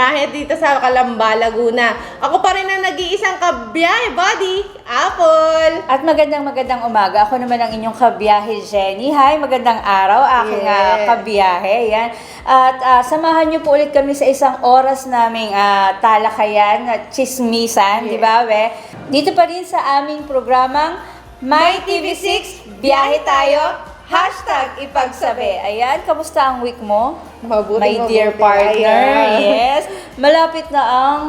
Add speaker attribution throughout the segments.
Speaker 1: Biyahe dito sa Calamba, Laguna. Ako pa rin ang nag-iisang kabiyahe, buddy, Apple!
Speaker 2: At magandang magandang umaga. Ako naman ang inyong kabiyahe, Jenny. Hi, magandang araw, aking
Speaker 1: Yes.
Speaker 2: ah, kabiyahe. Yan. At ah, samahan niyo po ulit kami sa isang oras naming ah, talakayan at chismisan,
Speaker 1: Yes.
Speaker 2: di ba, we? Dito pa rin sa aming programang My TV6, biyahe tayo, hashtag ipagsabi. Ayan, kamusta ang week mo?
Speaker 1: Mabuti,
Speaker 2: My dear
Speaker 1: mabuti.
Speaker 2: partner,
Speaker 1: Ayan.
Speaker 2: yes. Malapit na ang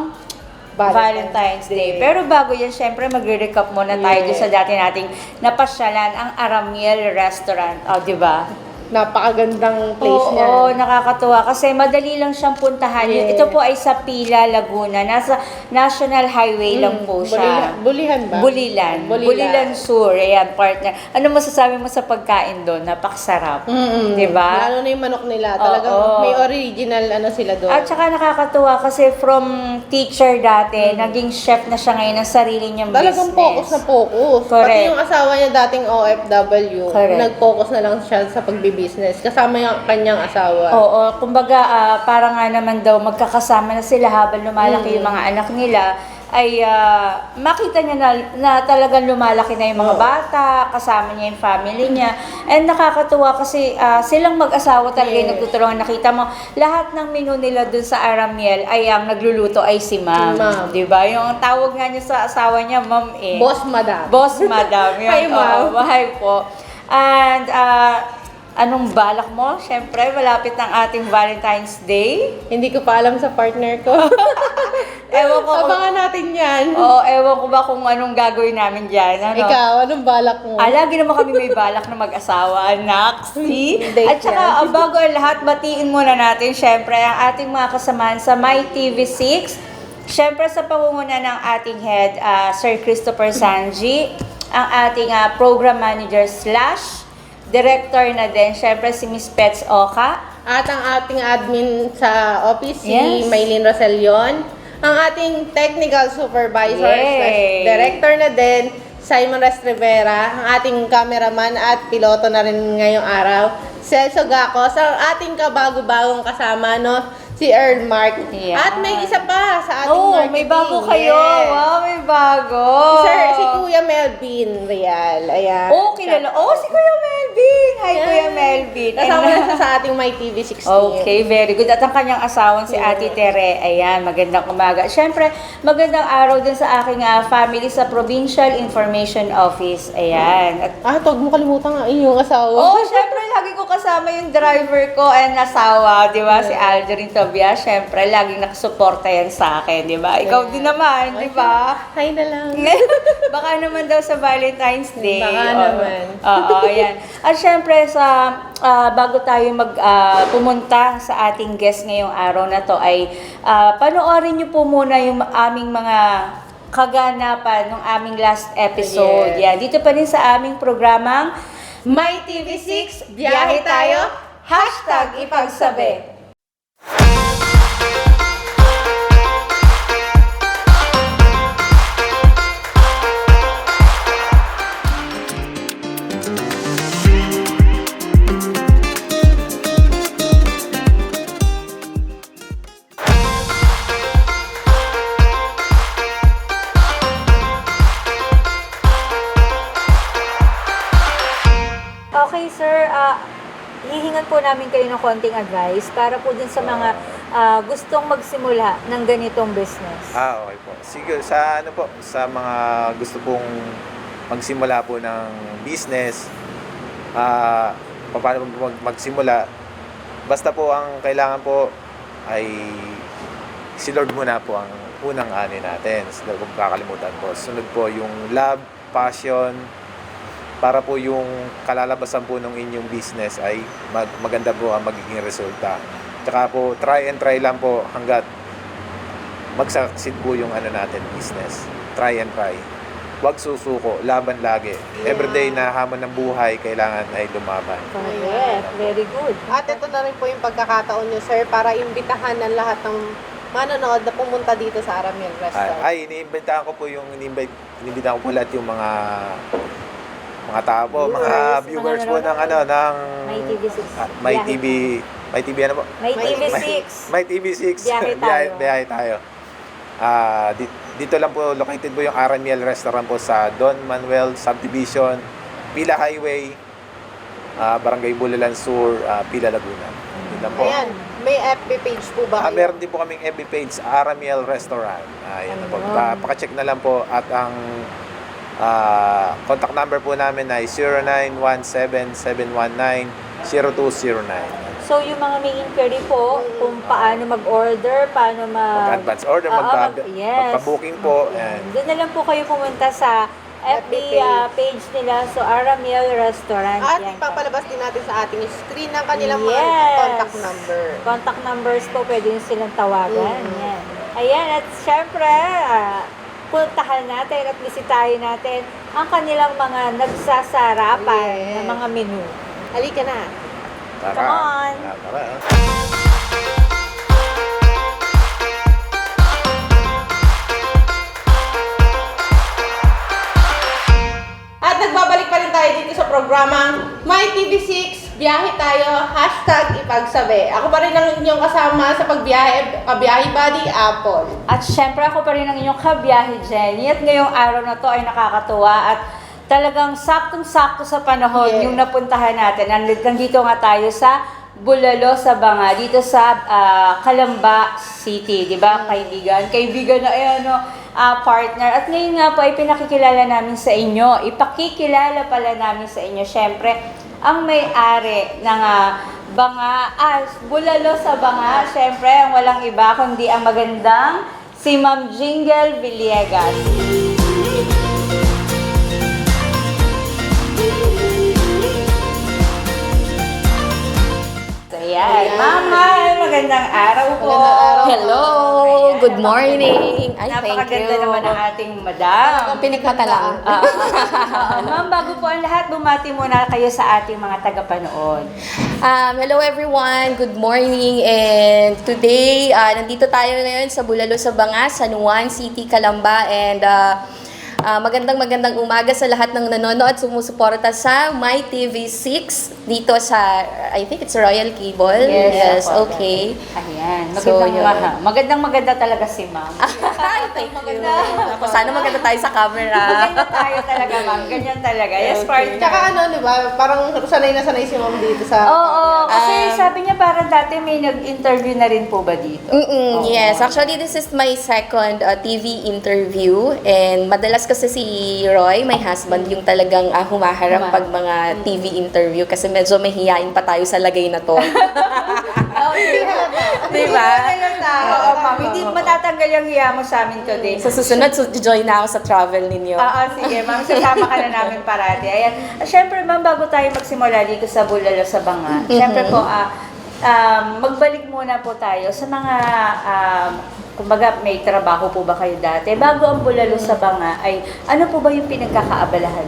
Speaker 1: Valentine's
Speaker 2: Valentine's Day.
Speaker 1: Day.
Speaker 2: Pero bago yan, syempre magre-recap muna tayo
Speaker 1: Yes.
Speaker 2: sa dati nating napasyalan, ang Aramiel Restaurant. O, di ba?
Speaker 1: Napakagandang place
Speaker 2: Oo,
Speaker 1: niya.
Speaker 2: oo, nakakatuwa. Kasi madali lang siyang puntahan.
Speaker 1: Yes.
Speaker 2: Ito po ay sa Pila, Laguna. Nasa National Highway lang po siya.
Speaker 1: Mm, Bulihan, bulihan ba?
Speaker 2: Bulilan. Bulilan. Sur. Ayan, partner. Ano masasabi mo sa pagkain doon? Napakasarap.
Speaker 1: Mm-mm.
Speaker 2: Di ba?
Speaker 1: Lalo na yung manok nila. Talagang
Speaker 2: Oo.
Speaker 1: may original ano sila doon.
Speaker 2: At saka nakakatuwa kasi from teacher dati, naging chef na siya ngayon ng sarili niyang
Speaker 1: Mm. Talagang
Speaker 2: business.
Speaker 1: focus na focus.
Speaker 2: Correct.
Speaker 1: Pati yung asawa niya dating OFW, nag-focus na lang siya sa pagbibusiness. Kasama yung kanyang asawa.
Speaker 2: Oo, kumbaga ah, para nga naman daw magkakasama na sila habang lumalaki
Speaker 1: Mm.
Speaker 2: yung mga anak nila ay ah, makita niya na, na talagang lumalaki na yung mga
Speaker 1: Oo.
Speaker 2: bata, kasama niya yung family niya. And nakakatuwa kasi ah, silang mag-asawa talaga yung
Speaker 1: Yes.
Speaker 2: nagtutulungan. Nakita mo, lahat ng menu nila dun sa Aramiel ay ang nagluluto ay si ma'am.
Speaker 1: Si ma'am.
Speaker 2: Di ba? Yung tawag nga niya sa asawa niya, ma'am eh.
Speaker 1: Boss madam.
Speaker 2: Boss Madam. Yun,
Speaker 1: Hi, ma'am.
Speaker 2: oo, hi po. And, ah, anong balak mo? Siyempre, malapit ng ating Valentine's Day.
Speaker 1: Hindi ko pa alam sa partner ko.
Speaker 2: Ewan ko
Speaker 1: Abangan natin yan.
Speaker 2: oo, ewan ko ba kung anong gagawin namin dyan. Ano?
Speaker 1: Ikaw, anong balak mo?
Speaker 2: Ah, lagi naman kami may balak na mag-asawa, anak. See?
Speaker 1: Date
Speaker 2: At saka, ah, bago ang lahat, batiin muna natin, syempre, ang ating mga kasamahan sa My TV6. Syempre, sa pangunguna ng ating head, ah, Sir Christopher Sanji, ang ating ah, program manager slash director na din, syempre si Miss Pets Oka.
Speaker 1: At ang ating admin sa office, si
Speaker 2: Yes.
Speaker 1: Maylene Roselion. Ang ating technical supervisor,
Speaker 2: Yay.
Speaker 1: slash director na din, Simon Restrevera. Ang ating cameraman at piloto na rin ngayong araw, Celso Gacos. Ang ating kabago-bagong kasama, no? Si Earl Mark.
Speaker 2: Yeah.
Speaker 1: At may isa pa sa ating
Speaker 2: Oh,
Speaker 1: marketing.
Speaker 2: may bago kayo.
Speaker 1: Yes.
Speaker 2: Wow, may bago.
Speaker 1: Sir, si Kuya Melvin Real. Ayan.
Speaker 2: Oh, kilala. Oh, si Kuya Melvin. Hi,
Speaker 1: Ayan.
Speaker 2: Kuya Melvin.
Speaker 1: Kasama na siya sa ating My TV 16.
Speaker 2: Okay, very good. At ang kanyang asawang si Ate Tere, ayan, magandang umaga. Siyempre, magandang araw din sa aking ah, family sa Provincial Information Office. Ayan. At,
Speaker 1: Ah, huwag mo kalimutan nga inyong asawa.
Speaker 2: oh, siyempre, lagi ko kasama yung driver ko and asawa, di ba? Si Algerin Tobia, siyempre, laging nakasuporta yan sa akin, di ba? Ikaw din naman, di ba?
Speaker 1: Hi na lang.
Speaker 2: Baka naman daw sa Valentine's Day.
Speaker 1: Baka
Speaker 2: Oo.
Speaker 1: naman.
Speaker 2: Oo, ayan. At syempre sa ah, bago tayo mag ah, pumunta sa ating guest ngayong araw na to ay ah, panoorin niyo po muna yung aming mga kaganapan ng aming last episode.
Speaker 1: Yes.
Speaker 2: Yan. Dito pa rin sa aming programang My TV6, biyahe tayo, hashtag ipagsabi. Po namin kayo ng konting advice para po din sa mga ah, gustong magsimula ng ganitong business.
Speaker 3: Ah, okay po. Sige, sa ano po, sa mga gusto pong magsimula po ng business, ah, paano po mag- magsimula, basta po ang kailangan po ay si Lord muna po ang unang ani natin. Lord kung kakalimutan po. Sunod po yung love, passion, para po yung kalalabasan po ng inyong business ay mag- maganda po ang magiging resulta. Tsaka po, try and try lang po hanggat mag-succeed po yung ano natin, business. Try and try. Huwag susuko, laban lagi. Everyday na hamon ng buhay, kailangan ay lumaban.
Speaker 2: Correct. Very good.
Speaker 1: At ito na rin po yung pagkakataon nyo, sir, para imbitahan ng lahat ng manonood na pumunta dito sa Aramil
Speaker 3: Ay,
Speaker 1: Restaurant.
Speaker 3: ay iniimbitahan ko po yung iniimbitahan ko po lahat yung mga mga tao po, mga
Speaker 2: Viewers,
Speaker 3: viewers
Speaker 2: mga
Speaker 3: po ng ano, ng
Speaker 2: May TV6.
Speaker 3: ah, may
Speaker 2: Biyahe
Speaker 3: TV, may TV ano po?
Speaker 2: May
Speaker 1: May-
Speaker 2: TV6.
Speaker 3: May TV6.
Speaker 2: Biyahe tayo.
Speaker 3: biyahe, biyahe tayo. Ah, di- dito lang po located po yung Aramiel Restaurant po sa Don Manuel Subdivision, Pila Highway, ah, Barangay Bulalan Sur, ah, Pila Laguna. Yun lang po.
Speaker 1: Ayan, may FB page po ba
Speaker 3: Ah, meron din po kaming FB page, Aramiel Restaurant. Ayan na po.
Speaker 2: Ayun.
Speaker 3: Pa, pacheck na lang po at ang ah, contact number po namin ay 0917-719-0209.
Speaker 2: So, yung mga may inquiry po, kung paano mag-order, paano mag...
Speaker 3: Mag-advance order, magpa,
Speaker 2: mag- yes.
Speaker 3: magpa-booking po. Ayan.
Speaker 2: Doon na lang po kayo pumunta sa FB
Speaker 1: FB
Speaker 2: ah, page nila, so Aramil Restaurant.
Speaker 1: At
Speaker 2: Yan.
Speaker 1: ipapalabas din natin sa ating screen ng kanilang mga
Speaker 2: Yes.
Speaker 1: contact number.
Speaker 2: Contact numbers po, pwede nyo silang tawagan.
Speaker 1: Mm.
Speaker 2: Yan. Ayan, at syempre, ah, puntahan natin at bisitahin natin ang kanilang mga nagsasarapan
Speaker 1: Yes.
Speaker 2: ng mga menu.
Speaker 1: Halika na.
Speaker 3: Tara.
Speaker 2: Come on.
Speaker 3: Ah, Tara. ah.
Speaker 1: At nagbabalik pa rin tayo dito sa programang My TV6, biyahe tayo, hashtag ipagsabi. Ako pa rin ang inyong kasama sa pagbiyahe, kabiyahe buddy, Apple.
Speaker 2: At syempre ako pa rin ang inyong kabiyahe, Jenny. At ngayong araw na to ay nakakatuwa at talagang saktong-sakto sa panahon
Speaker 1: Yes.
Speaker 2: yung napuntahan natin. Nandito nga tayo sa Bulalo sa Banga, dito sa ah, Calamba City, di ba, kaibigan? Kaibigan na eh, ano, ah, partner. At ngayon nga po ay pinakikilala namin sa inyo. Ipakikilala pala namin sa inyo, syempre, ang may-ari ng ah, Banga, ah, Bulalo sa Banga, syempre, ang walang iba kundi ang magandang si Ma'am Jingle Villegas. So, yan.
Speaker 1: Ayan.
Speaker 2: Ma'am, hi! Magandang araw po.
Speaker 1: Magandang araw.
Speaker 4: Hello, good morning. Ay, thank
Speaker 2: Napakaganda
Speaker 4: you.
Speaker 2: naman ang ating madam.
Speaker 4: Pinikmata lang.
Speaker 2: Ah, ah. Ma'am, bago po ang lahat, bumati muna kayo sa ating mga tagapanood.
Speaker 4: Um, hello everyone, good morning. And today, ah, nandito tayo ngayon sa Bulalo sa Banga, San Juan City, Calamba. And ah, ah, magandang magandang umaga sa lahat ng nanonood at sumusuporta sa My TV6 dito sa, I think it's Royal Cable.
Speaker 2: ako.
Speaker 4: okay.
Speaker 2: Ayan,
Speaker 4: So,
Speaker 2: magandang,
Speaker 4: yun.
Speaker 2: maha. magandang maganda talaga si ma'am.
Speaker 4: Ay, thank you. Ako, sana maganda tayo sa camera.
Speaker 2: maganda tayo talaga, ma'am. Ganyan talaga. Yes,
Speaker 4: Okay.
Speaker 2: partner.
Speaker 1: Tsaka ano, di ba, parang sanay na sanay si ma'am dito sa...
Speaker 2: Oo, kasi
Speaker 4: Um,
Speaker 2: sabi niya parang dati may nag-interview na rin po ba dito?
Speaker 4: Mm-mm,
Speaker 2: Oo.
Speaker 4: yes, actually this is my second uh, TV interview and madalas kasi si Roy, my husband, yung talagang uh, humaharap
Speaker 2: Huma-
Speaker 4: pag mga TV interview kasi medyo mahihain pa tayo sa lagay na to.
Speaker 2: Oo, hindi halata.
Speaker 4: Di ba?
Speaker 2: Hindi halata. Oo, ma'am. Hindi matatanggal yung hiya mo sa amin today.
Speaker 4: sa susunod, so, join na ako sa travel ninyo.
Speaker 2: Oo, sige, ma'am. Sasama ka na namin parati. Ayan. At syempre, ma'am, bago tayo magsimula dito sa Bulalo sa Banga, syempre po, ah, um, magbalik muna po tayo sa mga, um, kumbaga, may trabaho po ba kayo dati? Bago ang Bulalo sa Banga, ay ano po ba yung pinagkakaabalahan?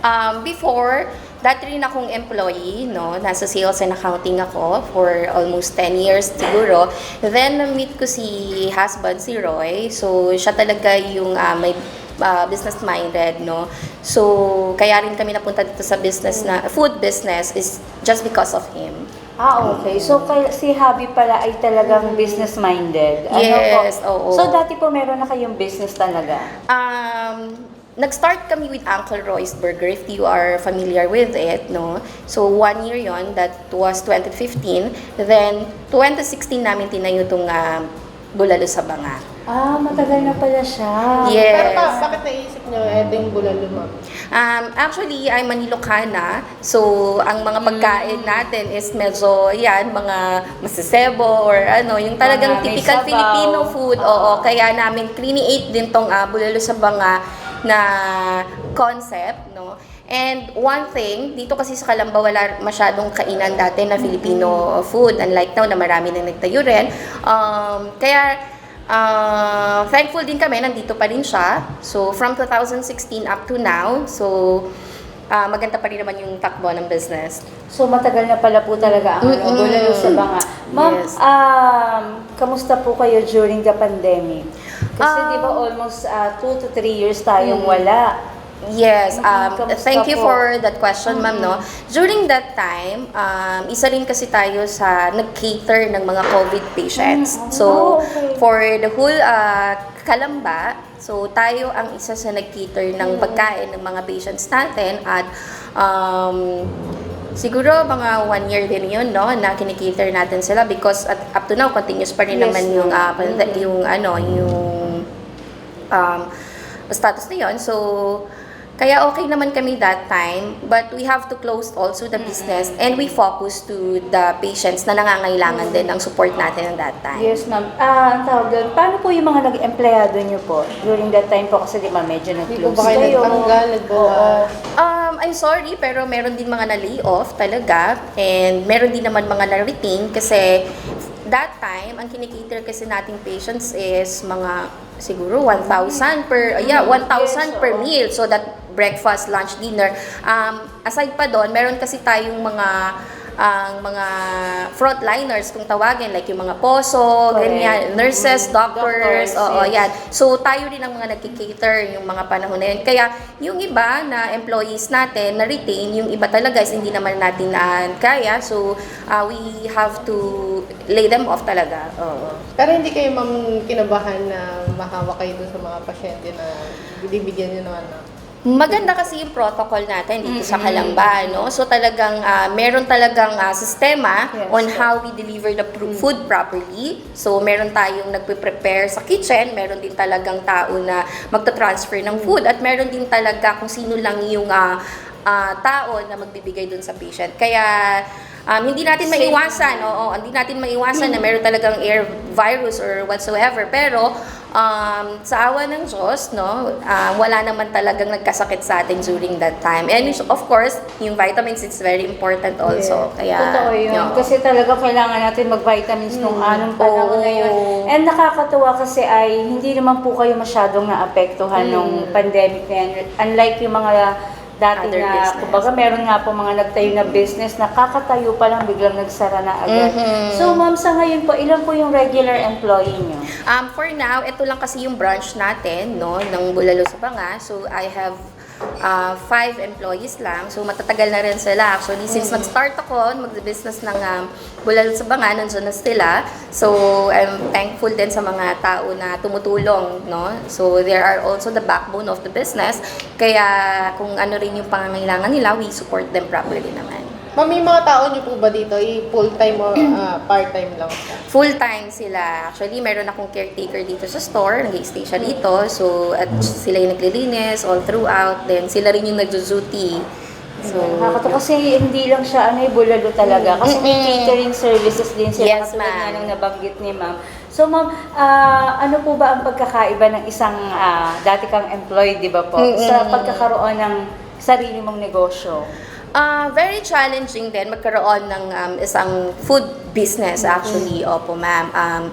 Speaker 4: Um, before, dati rin akong employee, no? Nasa sales and accounting ako for almost 10 years siguro. Then, na-meet ko si husband, si Roy. So, siya talaga yung ah, may ah, business-minded, no? So, kaya rin kami napunta dito sa business na, food business is just because of him.
Speaker 2: Ah, okay. So, kay, si Habi pala ay talagang business-minded. Ano
Speaker 4: Yes,
Speaker 2: po?
Speaker 4: oo.
Speaker 2: So, dati po meron na kayong business talaga?
Speaker 4: Um, nag-start kami with Uncle Roy's Burger, if you are familiar with it, no? So, one year yon that was 2015. Then, 2016 namin tinayo itong ah, Bulalo sa Banga.
Speaker 2: Ah, matagal na pala siya.
Speaker 4: Yes.
Speaker 1: Pero pa, bakit naisip nyo ito yung bulalo, ma'am?
Speaker 4: Um, actually, I'm Manilocana. So, ang mga pagkain natin is medyo, yan, mga masasebo or ano, yung talagang
Speaker 2: Mga may
Speaker 4: typical
Speaker 2: sabaw.
Speaker 4: Filipino food. Oo, kaya namin create din tong uh, bulalo sa banga na concept, no? And one thing, dito kasi sa Calamba wala masyadong kainan dati na Filipino food. Unlike now na marami na nagtayo rin. Um, kaya uh, thankful din kami, nandito pa rin siya. So from 2016 up to now, so uh, maganda pa rin naman yung takbo ng business.
Speaker 2: So matagal na pala po talaga ang
Speaker 4: Mm-mm.
Speaker 2: bulalo sa banga. Ma'am,
Speaker 4: Yes.
Speaker 2: um, kamusta po kayo during the pandemic? Kasi
Speaker 4: Um,
Speaker 2: di ba almost 2 to 3 years tayong wala.
Speaker 4: Yes, um,
Speaker 2: Mhm, kamusta
Speaker 4: thank you
Speaker 2: po?
Speaker 4: for that question, ma'am. No? During that time, um, isa rin kasi tayo sa nag-cater ng mga COVID patients.
Speaker 2: Mm,
Speaker 4: So,
Speaker 2: oh,
Speaker 4: for the whole uh, Kalamba, so tayo ang isa sa nag-cater ng pagkain ng mga patients natin at um, siguro mga one year din yun, no, na kinikater natin sila because at, up to now, continuous pa rin
Speaker 2: Yes,
Speaker 4: naman yung, uh, pand- yung, ano, yung um, status na yun. So, kaya okay naman kami that time, but we have to close also the business and we focus to the patients na nangangailangan din ng support natin at that time.
Speaker 2: Yes, ma'am. Ah, ang tawag doon, paano po yung mga nag-empleyado niyo po during that time po? Kasi di ba medyo
Speaker 1: Hindi po
Speaker 2: nag-close
Speaker 1: ba kayo nagtanggal, nagbawa?
Speaker 4: Um, I'm sorry, pero meron din mga na-lay off talaga and meron din naman mga na-retain kasi that time, ang kinikater kasi nating patients is mga siguro 1,000 per, yeah, 1,000 per meal. So that breakfast, lunch, dinner. Um, aside pa doon, meron kasi tayong mga ang mga frontliners kung tawagin like yung mga poso,
Speaker 2: Correct.
Speaker 4: ganyan, nurses, doctors,
Speaker 2: Doctors,
Speaker 4: oo,
Speaker 2: yes.
Speaker 4: yan. So tayo rin ang mga nagki-cater yung mga panahon na yun. Kaya yung iba na employees natin na retain, yung iba talaga is hindi naman natin na kaya. So uh, we have to lay them off talaga. Oo.
Speaker 1: Pero hindi kayo, ma'am, kinabahan na mahawa kayo dun sa mga pasyente na binibigyan nyo ng ano?
Speaker 4: Maganda kasi yung protocol natin dito sa Kalamba, no? So talagang ah, meron talagang ah, sistema
Speaker 2: Yes,
Speaker 4: on how we deliver the pr- food properly. So meron tayong nagpe-prepare sa kitchen, meron din talagang tao na magta-transfer ng food at meron din talaga kung sino lang yung ah, ah, tao na magbibigay dun sa patient. Kaya um, hindi natin maiwasan, oo, hindi natin maiwasan na meron talagang air virus or whatsoever. Pero um, sa awa ng Diyos, no, ah, wala naman talagang nagkasakit sa atin during that time. And of course, yung vitamins, it's very important also. Kaya,
Speaker 2: Totoo yun.
Speaker 4: yun.
Speaker 2: Kasi talaga kailangan natin mag-vitamins nung anong panahon na yun.
Speaker 4: Oo.
Speaker 2: And nakakatuwa kasi ay hindi naman po kayo masyadong naapektuhan nung pandemic na yan. Unlike yung mga dati
Speaker 4: Other
Speaker 2: na,
Speaker 4: business.
Speaker 2: kumbaga meron nga po mga nagtayo na business na kakatayo pa lang biglang nagsara na agad.
Speaker 4: Mhm.
Speaker 2: So ma'am, sa ngayon po, ilan po yung regular employee nyo?
Speaker 4: Um, for now, ito lang kasi yung branch natin, no, ng Bulalo sa Banga. So, I have uh, five employees lang. So, matatagal na rin sila. Actually, since nag-start ako, mag-business ng um, Bulalo sa Banga, nandiyan na sila. So, I'm thankful din sa mga tao na tumutulong, no. So, they are also the backbone of the business. Kaya, kung ano rin yung pangangailangan nila, we support them properly naman.
Speaker 1: Ma'am, yung mga tao nyo po ba dito, i full-time o ah, part-time lang?
Speaker 4: Full-time sila. Actually, meron akong caretaker dito sa store, nag-stay siya dito. So, at sila yung naglilinis all throughout. Then, sila rin yung nagjo-duty. So,
Speaker 2: Nakakatawa kasi hindi lang siya ano, eh, bulalo talaga. Kasi may
Speaker 4: Mm-mm.
Speaker 2: catering services din sila.
Speaker 4: Yes,
Speaker 2: katulad
Speaker 4: ma'am.
Speaker 2: nga ng nabanggit ni ma'am. So ma'am, ah, ano po ba ang pagkakaiba ng isang ah, dati kang employed, di ba po?
Speaker 4: Mm-mm.
Speaker 2: Sa pagkakaroon ng sarili mong negosyo.
Speaker 4: Ah, very challenging din magkaroon ng um, isang food business actually. Opo, ma'am. Um,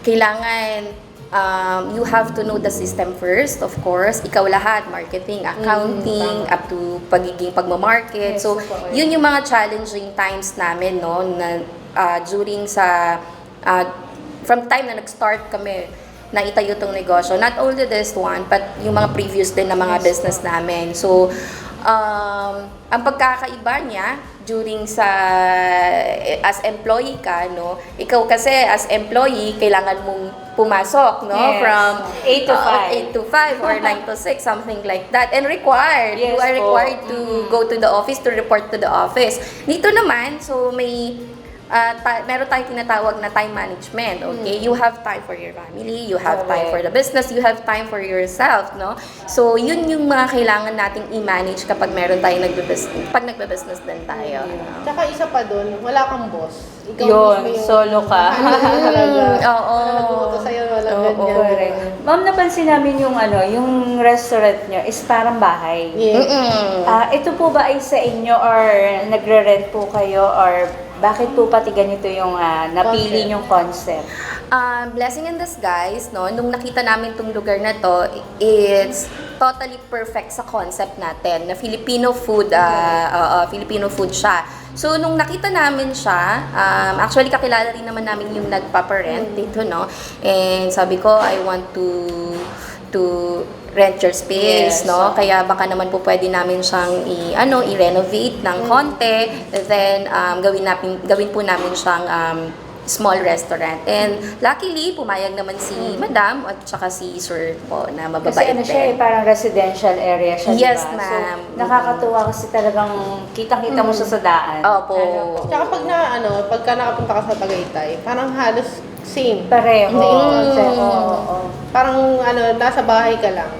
Speaker 4: kailangan um, you have to know the system first, of course. Ikaw lahat, marketing, accounting, up to pagiging pagmamarket.
Speaker 2: Yes,
Speaker 4: so,
Speaker 2: totoo
Speaker 4: yun yung mga challenging times namin, no, na ah, during sa, ah, from time na nag-start kami, na itayo tong negosyo. Not only this one, but yung mga previous din na mga business namin. So, um, ang pagkakaiba niya during sa as employee ka no ikaw kasi as employee kailangan mong pumasok, no?
Speaker 2: Yes.
Speaker 4: From
Speaker 2: 8 to
Speaker 4: uh,
Speaker 2: 5.
Speaker 4: 8 to 5 or 9 to 6, something like that. And required. you
Speaker 2: Yes
Speaker 4: are
Speaker 2: po.
Speaker 4: required to go to the office to report to the office. Dito naman, so may uh, ta- meron tayong tinatawag na time management, okay? You have time for your family, you have time
Speaker 2: Correct.
Speaker 4: for the business, you have time for yourself, no? So, yun yung mga kailangan nating i-manage kapag meron tayong nagbe-business, pag nagbe-business din tayo. no?
Speaker 1: Tsaka isa pa doon, wala kang boss. Ikaw
Speaker 2: Yun,
Speaker 1: yung
Speaker 2: solo ka.
Speaker 4: Mm, oo.
Speaker 1: Sa'yo, wala
Speaker 4: Oo,
Speaker 1: ganyan.
Speaker 2: Correct. Ma'am, napansin namin yung ano, yung restaurant nyo is parang bahay.
Speaker 1: Yes.
Speaker 4: Mm-mm.
Speaker 2: Ah, ito po ba ay sa inyo or nagre-rent po kayo or bakit po pati ganito yung ah, napili
Speaker 1: Concept.
Speaker 2: yung concept?
Speaker 4: Um, blessing in disguise, no? Nung nakita namin tong lugar na to, it's totally perfect sa concept natin na Filipino food, uh, uh, uh, Filipino food siya. So, nung nakita namin siya, um, actually kakilala rin naman namin yung nagpaparent dito, no? And sabi ko, I want to to rent your space,
Speaker 2: Yes,
Speaker 4: no? Kaya baka naman po pwede namin siyang i ano, i-renovate ng konti, then um, gawin namin gawin po namin siyang um, small restaurant. And luckily, pumayag naman si Madam at saka si Sir po na
Speaker 2: Kasi
Speaker 4: mababait
Speaker 2: ano siya eh, parang residential area siya,
Speaker 4: Yes,
Speaker 2: di ba?
Speaker 4: ma'am.
Speaker 2: So, nakakatuwa kasi talagang kitang-kita mo siya sa daan.
Speaker 4: Opo.
Speaker 2: Ano po?
Speaker 1: Tsaka pag na, ano, pagka nakapunta ka sa Tagaytay, parang halos same.
Speaker 2: Pareho.
Speaker 4: Mm.
Speaker 2: oo, oo.
Speaker 1: Parang ano, nasa bahay ka lang.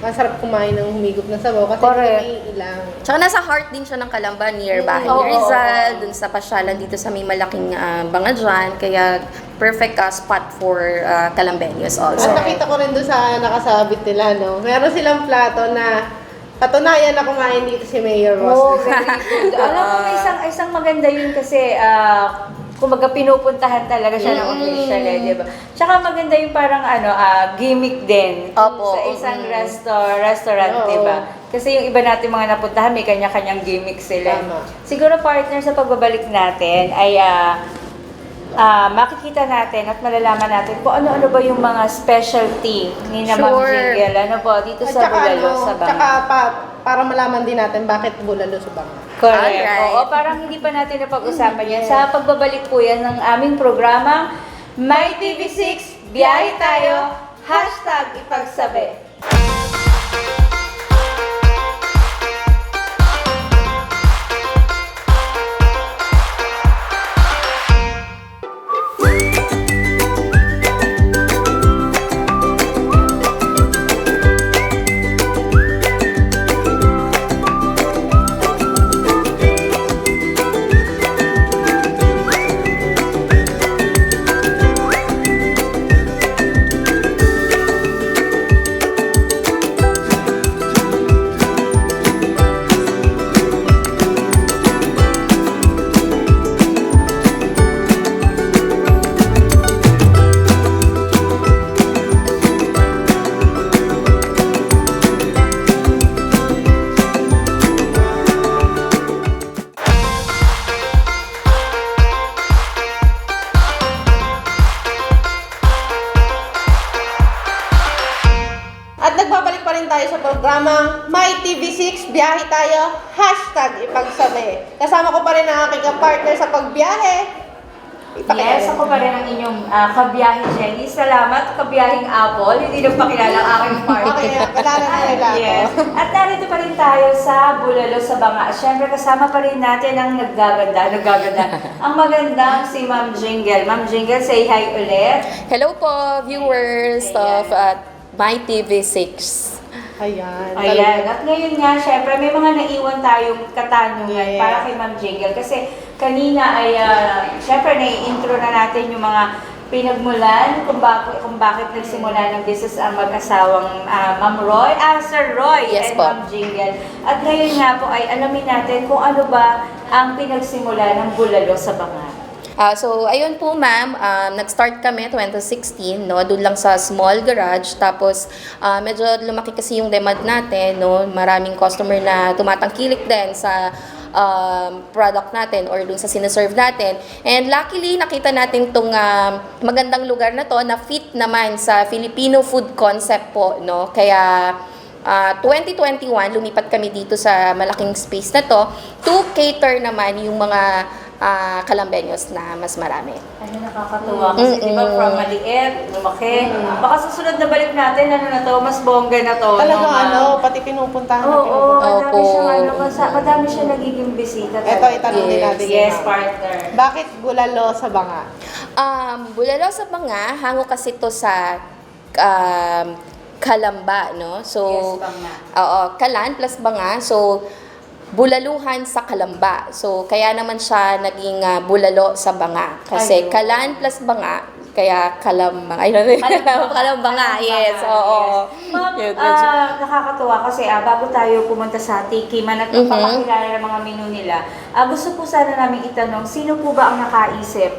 Speaker 1: Masarap kumain ng humigop ng sabaw kasi
Speaker 2: Correct.
Speaker 1: may ilang.
Speaker 4: Tsaka nasa heart din siya ng Calamba, near bahay
Speaker 2: Mm,
Speaker 4: ni
Speaker 2: oo,
Speaker 4: Rizal,
Speaker 2: oo.
Speaker 4: dun sa pasyalan dito sa may malaking uh, bangadyan. Kaya perfect uh, spot for uh, Calambeños also.
Speaker 1: At nakita ko rin doon sa nakasabit nila, no? Meron silang plato na patunayan na kumain dito si Mayor
Speaker 2: Oh,
Speaker 1: Ross.
Speaker 2: very good. Alam mo, may isang, isang maganda yun kasi, ah, kumbaga pinupuntahan talaga siya ng
Speaker 4: Mm.
Speaker 2: official eh, di ba? Tsaka maganda yung parang ano, ah, gimmick din
Speaker 4: Opo.
Speaker 2: sa isang
Speaker 4: Mm.
Speaker 2: resto, restaurant,
Speaker 1: Oo.
Speaker 2: di ba? Kasi yung iba natin mga napuntahan, may kanya-kanyang gimmick sila.
Speaker 1: Tama.
Speaker 2: Siguro partner sa pagbabalik natin ay ah, ah, makikita natin at malalaman natin kung ano-ano ba yung mga specialty ni na Ma'am
Speaker 4: Sure.
Speaker 2: Jingle. Ano po, dito
Speaker 1: At
Speaker 2: sa
Speaker 1: tsaka,
Speaker 2: Bulalo,
Speaker 1: ano,
Speaker 2: sa
Speaker 1: tsaka
Speaker 2: Banga.
Speaker 1: pa, para malaman din natin bakit bulalo sa banga.
Speaker 2: Correct.
Speaker 4: Alright.
Speaker 2: Oo, parang hindi pa natin napag-usapan yan. Sa pagbabalik po yan ng aming programa, My TV6, biyahe tayo, hashtag ipagsabi. Ah, kabiyahe Jenny. Salamat, kabiyahing Apple. Hindi nang pakilala ang aking partner.
Speaker 1: Okay, kilala na nila ako.
Speaker 2: Yes. At narito pa rin tayo sa Bulalo sa Banga. Siyempre kasama pa rin natin ang naggaganda, naggaganda. ang magandang si Ma'am Jingle. Ma'am Jingle, say hi ulit.
Speaker 4: Hello po, viewers of uh, My TV6.
Speaker 1: Ayan.
Speaker 2: Ayan. At ngayon nga, syempre, may mga naiwan tayong katanungan
Speaker 1: Yes.
Speaker 2: para kay Ma'am Jingle. Kasi kanina ay, uh, syempre, nai-intro na natin yung mga pinagmulan kung bakit, kung bakit nagsimula ng business ang mag-asawang ah, Ma'am Roy, ah, Sir Roy
Speaker 4: Yes
Speaker 2: and
Speaker 4: po.
Speaker 2: Ma'am Jingle. At ngayon nga po ay alamin natin kung ano ba ang pinagsimula ng bulalo sa Bangat.
Speaker 4: Ah, so, ayun po ma'am, um, nag-start kami 2016, no, doon lang sa small garage. Tapos, ah, medyo lumaki kasi yung demand natin, no, maraming customer na tumatangkilik din sa um, product natin or doon sa sinaserve natin. And luckily, nakita natin tong um, magandang lugar na to na fit naman sa Filipino food concept po, no. Kaya, Ah, 2021, lumipat kami dito sa malaking space na to to cater naman yung mga ah, Kalambeños na mas marami.
Speaker 2: Ano nakakatuwa kasi di ba from maliit, lumaki. Baka sa sunod na balik natin, ano na to, mas bongga na to.
Speaker 1: Talagang
Speaker 2: no,
Speaker 1: ano, pati pinupuntahan na
Speaker 2: Oo,
Speaker 1: pinupuntahan.
Speaker 2: madami
Speaker 4: Opo.
Speaker 2: siyang ano, masa- madami siya nagiging bisita.
Speaker 1: Ito,
Speaker 2: talaga.
Speaker 1: itanong din
Speaker 4: Yes.
Speaker 1: natin yun,
Speaker 2: Yes, partner.
Speaker 1: Bakit bulalo sa banga?
Speaker 4: Um, bulalo sa banga, hango kasi to sa um, kalamba, no? So,
Speaker 2: Yes, banga.
Speaker 4: Oo, kalan plus banga. So, bulaluhan sa kalamba. So, kaya naman siya naging ah, bulalo sa banga. Kasi
Speaker 2: Ayun.
Speaker 4: kalan plus banga, kaya kalambang. Ay,
Speaker 2: Kalambanga.
Speaker 4: kalambanga, yes. Oo.
Speaker 2: Yes. Ma'am,
Speaker 4: Yun, yun.
Speaker 2: ah, nakakatuwa kasi ah, bago tayo pumunta sa Tikiman at
Speaker 4: Mhm.
Speaker 2: magpapakilala ng mga menu nila, ah, gusto po sana namin itanong, sino po ba ang nakaisip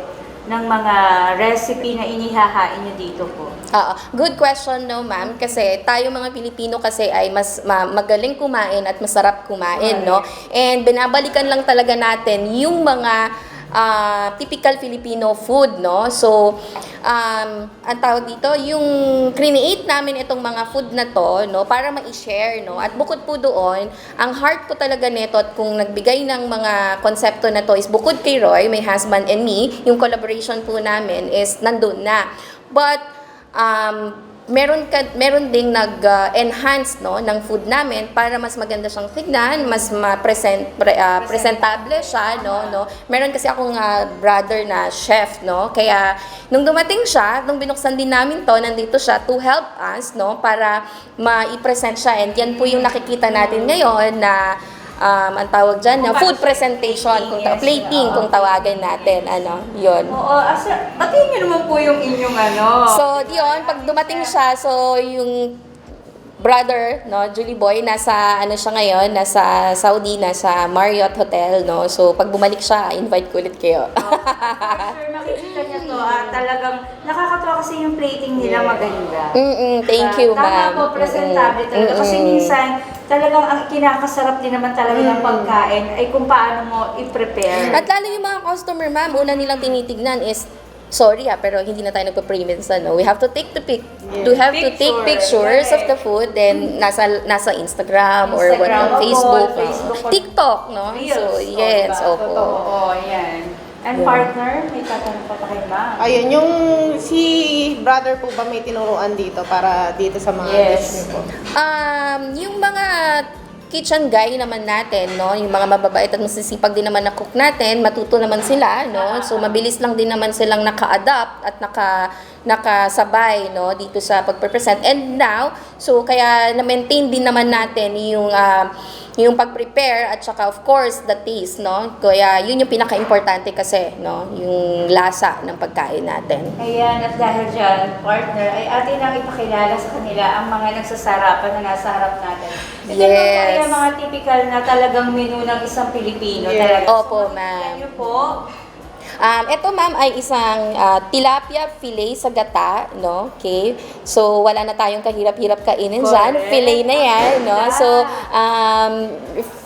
Speaker 2: ng mga recipe na inihahain nyo dito po?
Speaker 4: Oo. Good question, no, ma'am. Kasi tayo mga Pilipino kasi ay mas ma- magaling kumain at masarap kumain, no? And binabalikan lang talaga natin yung mga ah, typical Filipino food, no? So, um, ang tawag dito, yung create namin itong mga food na to, no, para ma-share, no? At bukod po doon, ang heart ko talaga nito at kung nagbigay ng mga konsepto na to is bukod kay Roy, my husband and me, yung collaboration po namin is nandun na. But, um, meron ka meron ding nag-enhance no ng food namin para mas maganda siyang tignan, mas ma-present pre- ah, presentable siya no no. Meron kasi akong ah, brother na chef no. Kaya nung dumating siya, nung binuksan din namin to, nandito siya to help us no para ma-present siya and yan po yung nakikita natin ngayon na um, ang tawag dyan, na food presentation, kung ta- plating, kung tawagin natin, ano, yun.
Speaker 2: Oo, asa, batiin nyo naman po yung inyong ano.
Speaker 4: So, yun, pag dumating siya, so yung brother, no, Julie Boy, nasa ano siya ngayon, nasa Saudi, nasa Marriott Hotel, no. So, pag bumalik siya, invite ko ulit kayo.
Speaker 2: Sure, makikita niyo to, ah, talagang nakakatuwa kasi yung plating nila maganda.
Speaker 4: Mm-mm, thank you,
Speaker 2: Tama
Speaker 4: ma'am.
Speaker 2: po, presentable
Speaker 4: Mm-mm.
Speaker 2: talaga. Kasi
Speaker 4: Mm-mm.
Speaker 2: minsan, talagang ang kinakasarap din naman talaga ng pagkain ay kung paano mo i-prepare.
Speaker 4: At lalo yung mga customer, ma'am, una nilang tinitignan is, sorry ah, pero hindi na tayo nagpa-premium sa no. We have to take the pic, to have to take
Speaker 2: Picture,
Speaker 4: pictures of
Speaker 2: correct.
Speaker 4: the food, then nasa nasa Instagram, or what,
Speaker 2: Instagram, opo,
Speaker 4: Facebook, no?
Speaker 2: Facebook, or-
Speaker 4: TikTok, no?
Speaker 2: Reels,
Speaker 4: So,
Speaker 2: oh,
Speaker 4: yes,
Speaker 2: diba?
Speaker 4: opo.
Speaker 2: Totoo, yan. And partner, may tatanong pa pa kay ma'am.
Speaker 1: Ayun, yung si brother po ba may tinuruan dito para dito sa mga
Speaker 2: Yes.
Speaker 1: dish niyo po?
Speaker 4: Um, yung mga kitchen guy naman natin, no, yung mga mababait at masisipag din naman na cook natin, matuto naman sila, no. So mabilis lang din naman silang naka-adapt at naka nakasabay, no, dito sa pagpe-present. And now, so kaya na-maintain din naman natin yung ah, yung pag-prepare at saka of course the taste, no. Kaya yun yung pinaka-importante kasi, no, yung lasa ng pagkain natin.
Speaker 2: Ayan, at dahil dyan, partner, ay atin ang ipakilala sa kanila ang mga nagsasarapan na nasa harap natin. Ito
Speaker 4: Yes.
Speaker 2: ang mga typical na talagang menu ng isang Pilipino.
Speaker 1: Yes.
Speaker 2: Talaga.
Speaker 4: Opo, ma'am.
Speaker 2: niyo po,
Speaker 4: Um, ito ma'am ay isang ah, tilapia fillet sa gata, no? Okay? So wala na tayong kahirap-hirap kainin dyan.
Speaker 2: Correct.
Speaker 4: Fillet na yan, no? So um,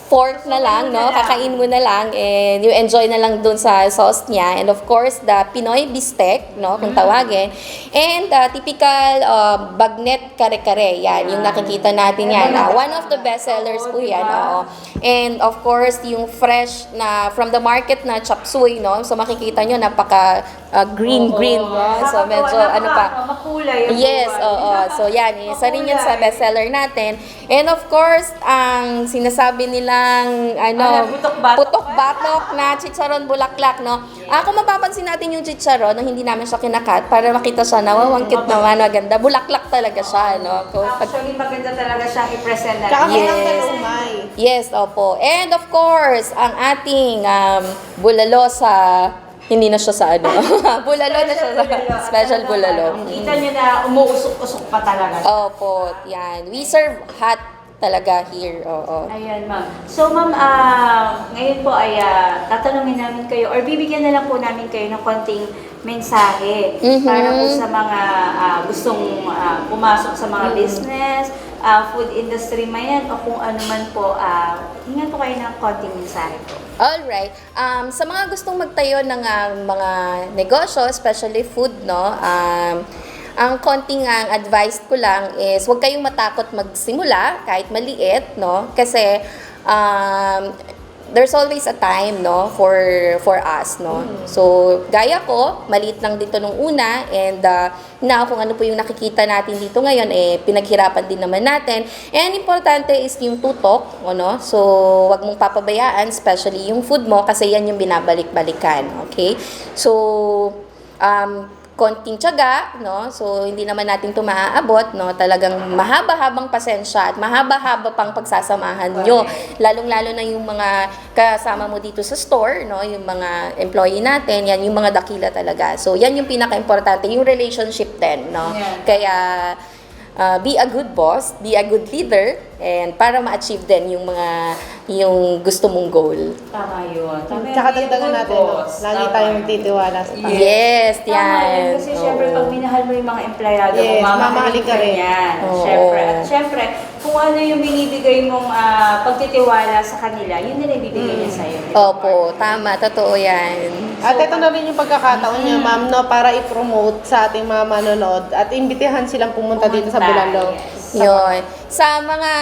Speaker 4: fork na lang, no? Kakain mo na lang and you enjoy na lang dun sa sauce niya. And of course, the Pinoy bistek, no? Kung
Speaker 2: Mm.
Speaker 4: tawagin. And uh, typical uh, bagnet kare-kare. Yan, yung nakikita natin yan. Ah, one of the best sellers po yan,
Speaker 2: diba?
Speaker 4: oo. And of course, yung fresh na from the market na chop suey, no? So makikita nyo, napaka uh, green green, no? So medyo ano pa.
Speaker 2: Makulay.
Speaker 4: Yes, oo. So yan, isa rin yan sa bestseller natin. And of course, ang sinasabi nilang ano,
Speaker 2: Ano, putok-batok
Speaker 4: putok-batok na chicharon bulaklak, no? Ah, kung mapapansin natin yung chicharon, no, hindi namin siya kinakat para makita siya nawawangkit naman, maganda. Bulaklak talaga siya, no? Kung pag-
Speaker 2: Actually, maganda talaga siyang i-present natin.
Speaker 1: Tsaka
Speaker 4: Yes.
Speaker 1: Yes,
Speaker 4: opo. And of course, ang ating um, bulalo sa... Hindi na siya sa ano. bulalo na siya sa special bulalo.
Speaker 2: Kita niyo na umuusok-usok pa talaga.
Speaker 4: Opo, yan. We serve hot talaga here. Oo.
Speaker 2: Ayan, ma'am. So, ma'am, ah, ngayon po ay ah, tatanungin namin kayo or bibigyan na lang po namin kayo ng konting mensahe
Speaker 4: Mhm.
Speaker 2: para po sa mga ah, gustong ah, pumasok sa mga business, ah, food industry man yan, o kung ano man po, uh, hingan po kayo ng konting mensahe po.
Speaker 4: Alright. Um, sa mga gustong magtayo ng ah, mga negosyo, especially food, no? Um, ang konting ang advice ko lang is huwag kayong matakot magsimula kahit maliit, no? Kasi um, there's always a time no for for us no? So gaya ko maliit lang dito nung una and uh, now kung ano po yung nakikita natin dito ngayon eh pinaghirapan din naman natin. And importante is yung tutok ano so wag mong papabayaan especially yung food mo kasi yan yung binabalik-balikan okay? So um, konting tiyaga, no? So, hindi naman natin ito maaabot, no? Talagang mahaba-habang pasensya at mahaba-haba pang pagsasamahan nyo. Lalong-lalo na yung mga kasama mo dito sa store, no? Yung mga employee natin, yan yung mga dakila talaga. So, yan yung pinaka-importante, yung relationship din, no?
Speaker 2: Yeah.
Speaker 4: Kaya, uh, be a good boss, be a good leader, and para ma-achieve din yung mga, yung gusto mong goal.
Speaker 2: Tama yun. Tama yun.
Speaker 1: Tsaka dagdagan
Speaker 2: good
Speaker 1: natin, no?
Speaker 2: boss.
Speaker 1: lagi
Speaker 2: Tama
Speaker 1: tayong
Speaker 2: yun.
Speaker 1: magtitiwala sa tao.
Speaker 4: Yes,
Speaker 2: Tama
Speaker 4: yan.
Speaker 2: yun. Kasi syempre,
Speaker 4: Oo.
Speaker 2: pag minahal mo yung mga empleyado
Speaker 1: Yes,
Speaker 2: mo, mamahalin
Speaker 1: mamahalin
Speaker 2: ka
Speaker 1: ka rin.
Speaker 2: yan.
Speaker 4: Oo.
Speaker 2: Syempre. At syempre, kung ano yung binibigay mong ah, pagtitiwala sa kanila, yun din ibibigay niya sa'yo. di ba,
Speaker 4: Opo,
Speaker 2: partner?
Speaker 4: tama, totoo yan.
Speaker 1: At ito na rin yung pagkakataon niya, ma'am, no, para i-promote sa ating mga manonood at imbitahan silang pumunta dito sa
Speaker 2: Pumunta,
Speaker 1: Bulalo.
Speaker 2: yes.
Speaker 4: Yun. Sa mga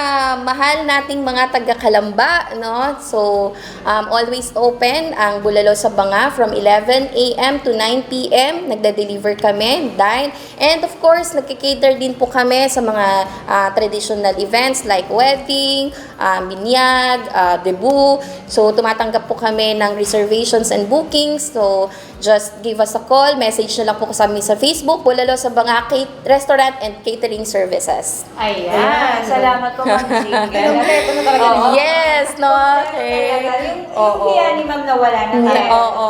Speaker 4: mahal nating mga taga-Kalamba, no? So, um, always open ang Bulalo sa Banga from 11 a.m. to 9 p.m. Nagda-deliver kami, dine. And of course, nagkikater din po kami sa mga ah, traditional events like wedding, uh, binyag, ah, debut. So, tumatanggap po kami ng reservations and bookings. So, just give us a call, message na lang po sa amin sa Facebook, Bulalo sa Banga Restaurant and Catering Services.
Speaker 2: Ayan. Salamat po, Ma'am Jingle.
Speaker 1: Kompleto na talaga
Speaker 2: Oo.
Speaker 4: Yes, no? Okay.
Speaker 2: talaga. Yung, yung
Speaker 4: Oo.
Speaker 2: hiya ni Ma'am na wala na
Speaker 4: Mm,
Speaker 2: tayo.
Speaker 4: oo.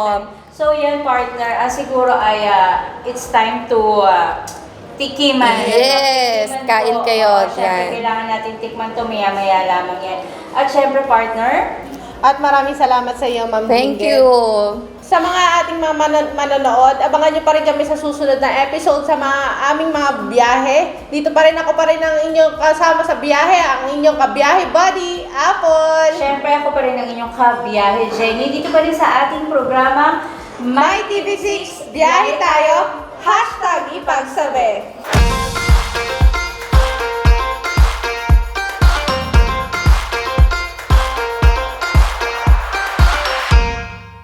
Speaker 2: So yan, partner, ah, siguro ay ah, it's time to ah, tikiman.
Speaker 4: Yes,
Speaker 2: Tikiman
Speaker 4: kain
Speaker 2: po.
Speaker 4: kayo,
Speaker 2: Oo, syempre,
Speaker 4: yan.
Speaker 2: kailangan natin tikman to maya-maya lamang yan. At syempre, partner,
Speaker 1: At maraming salamat sa iyo, ma'am.
Speaker 4: Thank
Speaker 1: Jingle.
Speaker 4: you.
Speaker 1: Sa mga ating mga manon- manonood, abangan nyo pa rin kami sa susunod na episode sa mga aming mga biyahe. Dito pa rin ako pa rin ang inyong kasama sa biyahe, ang inyong kabiyahe buddy, Apple.
Speaker 2: syempre ako pa rin ang inyong kabiyahe, Jenny. Dito pa rin sa ating programa,
Speaker 1: My TV6, biyahe tayo, hashtag ipagsabi.